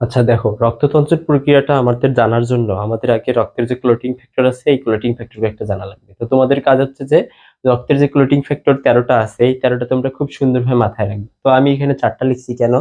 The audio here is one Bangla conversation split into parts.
আচ্ছা দেখো, রক্ততন্ত্রের প্রক্রিয়াটা আমাদের জানার জন্য আমাদের আগে রক্তের যে ক্লোটিং ফ্যাক্টর আছে, এই ক্লোটিং ফ্যাক্টর একটা জানা লাগবে। তো তোমাদের কাজ হচ্ছে যে, রক্তের যে ক্লোটিং ফ্যাক্টর তেরোটা আছে, এই তেরোটা তোমরা খুব সুন্দরভাবে মাথায় রাখবে। তো আমি এখানে চারটা লিখছি কেন?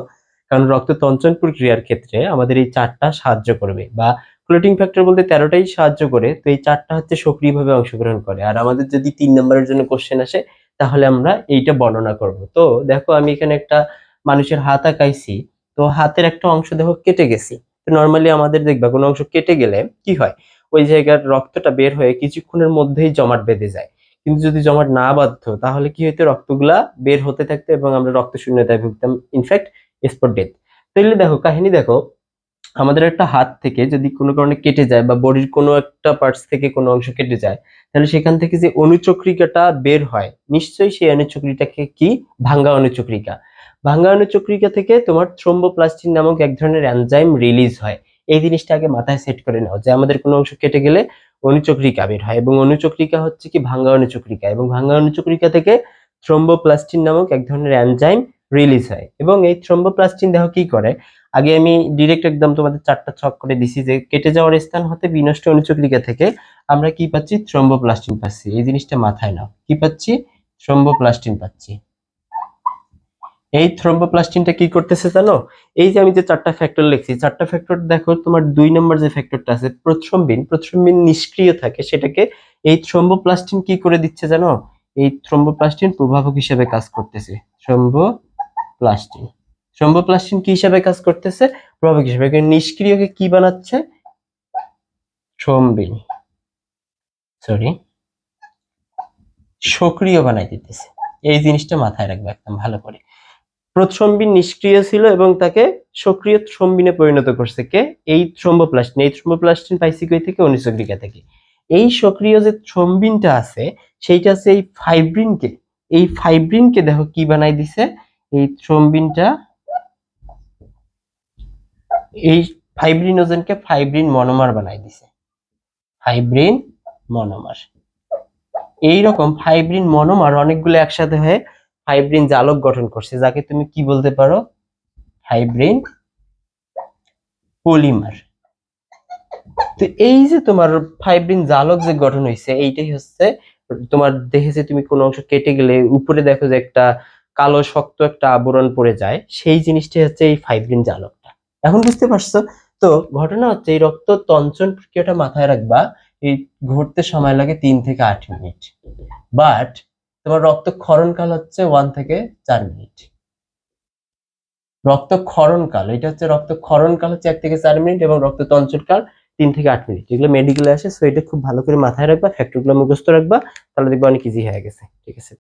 কারণ রক্ততঞ্চন প্রক্রিয়ার ক্ষেত্রে আমাদের এই চারটা সাহায্য করবে বা ক্লোটিং ফ্যাক্টর বলতে তেরোটাই সাহায্য করে, তো এই চারটা হচ্ছে সক্রিয়ভাবে অংশগ্রহণ করে। আর আমাদের যদি তিন নম্বরের জন্য কোশ্চেন আসে, তাহলে আমরা এইটা বর্ণনা করব। তো দেখো, আমি এখানে একটা মানুষের হাত আঁকাইছি। তো হাতের একটা অংশ দেখো কেটে গেছি। তো নর্মালি আমাদের দেখবা কোনো অংশ কেটে গেলে কি হয়? ওই জায়গার রক্তটা বের হয়ে কিছুক্ষণের মধ্যেই জমাট বেঁধে যায়। কিন্তু যদি জমাট না বাঁধতো, তাহলে কি হইতো? রক্তগুলা বের হতে থাকতো এবং আমরা রক্ত শূন্যতায় ভুগতাম ইনফ্যাক্ট স্পট ডেথ তাহলে দেখো, কাহিনী দেখো, আমাদের একটা হাত থেকে যদি কোনো কারণে কেটে যায় বা বডির কোনো একটা পার্টস থেকে কোনো অংশ কেটে যায়, তাহলে সেখান থেকে যে অনুচক্রিকাটা বের হয়, নিশ্চয়ই সেই অনুচক্রিকাকে কি? ভাঙ্গা অনুচক্রিকা। ভাঙ্গা অনুচক্রিকা থেকে তোমার থ্রোম্বোপ্লাস্টিন নামক এক ধরনের এনজাইম রিলিজ হয়। এই জিনিসটা আগে মাথায় সেট করে নাও যে আমাদের কোনো অংশ কেটে গেলে অনুচক্রিকা বের হয় এবং অনুচক্রিকা হচ্ছে কি ভাঙ্গা অনুচক্রিকা এবং ভাঙ্গা অনুচক্রিকা থেকে থ্রোম্বোপ্লাস্টিন নামক এক ধরনের এনজাইম রিলিজ হয় এবং এই থ্রোম্বোপ্লাস্টিন দেখো কি করে? আগে আমি ডিরেক্ট একদম তোমাদের চারটা ছক করে দিছি যে কেটে যাওয়ার স্থান হতে বিনষ্ট অনুচক্রিকা থেকে আমরা কি পাচ্ছি? থ্রোম্বোপ্লাস্টিন পাচ্ছি। এই জিনিসটা মাথায় নাও। কি পাচ্ছি? থ্রোম্বোপ্লাস্টিন পাচ্ছি। এই থ্রোম্বোপ্লাস্টিনটা কি করতেছে জানো? এই যে আমি যে চারটা ফ্যাক্টর লিখছি, চারটা ফ্যাক্টর দেখো তোমার দুই নম্বর যে ফ্যাক্টরটা আছে প্রথ্রম্বিন প্রথ্রম্বিন নিষ্ক্রিয় থাকে, সেটাকে এই থ্রোম্বোপ্লাস্টিন কি করে দিচ্ছে জানো? এই থ্রোম্বোপ্লাস্টিন প্রভাবক হিসেবে কাজ করতেছে। থ্রোম্বোপ্লাস্টিন থ্রোম্বোপ্লাস্টিন কি হিসাবে কাজ করতেছে? প্রভাবক হিসেবে। নিষ্ক্রিয়কে কি বানাচ্ছে? থ্রোম্বিন সরি সক্রিয় বানাই দিতেছে। এই জিনিসটা মাথায় রাখবে একদম ভালো করে। প্রথম্বিন নিষ্ক্রিয় ছিল এবং তাকে সক্রিয় থ্রম্বিনে পরিণত করছে। কে? এই থ্রম্বোপ্লাস্টিন এই থ্রম্বোপ্লাস্টিন পাইছি কই থেকে? অনুচক্রিকা থেকে। এই সক্রিয় যে থ্রম্বিনটা আছে, সেইটা আছে এই ফাইব্রিনকে। এই ফাইব্রিনকে দেখো কি বানাই দিছে? এই থ্রম্বিনটা এই ফাইব্রিনোজেনকে ফাইব্রিন মনোমার বানাই দিছে। Fibrin monomer. এইরকম ফাইব্রিন মনোমার অনেকগুলো একসাথে হয়ে ফাইব্রিন জালক গঠন করছে, যাকে তুমি কি বলতে পারো? ফাইব্রিন পলিমার তো এই যে তোমার ফাইব্রিন জালক যে গঠন হয়েছে এইটাই হচ্ছে তোমার দেখেছে তুমি কোনো অংশ কেটে গেলে, উপরে দেখো যে একটা কালো শক্ত একটা আবরণ পড়ে যায়, সেই জিনিসটাই হচ্ছে এই ফাইব্রিন জালকটা। এখন বুঝতে পারছ? তো ঘটনা হচ্ছে এই রক্ত তঞ্চন প্রক্রিয়াটা মাথায় রাখবা, এই ঘটতে সময় লাগে তিন থেকে আট মিনিট। বাট তোমার রক্তক্ষরণকাল হচ্ছে ওয়ান থেকে চার মিনিট। রক্ত রক্তক্ষরণকাল এটা হচ্ছে রক্ত রক্তক্ষরণকাল হচ্ছে এক থেকে চার মিনিট এবং রক্ত কাল তিন থেকে আট মিনিট। এগুলো মেডিকেলে আসে সো এটা খুব ভালো করে মাথায় রাখবা ফ্যাক্টরগুলো মুখস্থ রাখবা, তাহলে দেখবা অনেক ইজি হয়ে গেছে। ঠিক আছে।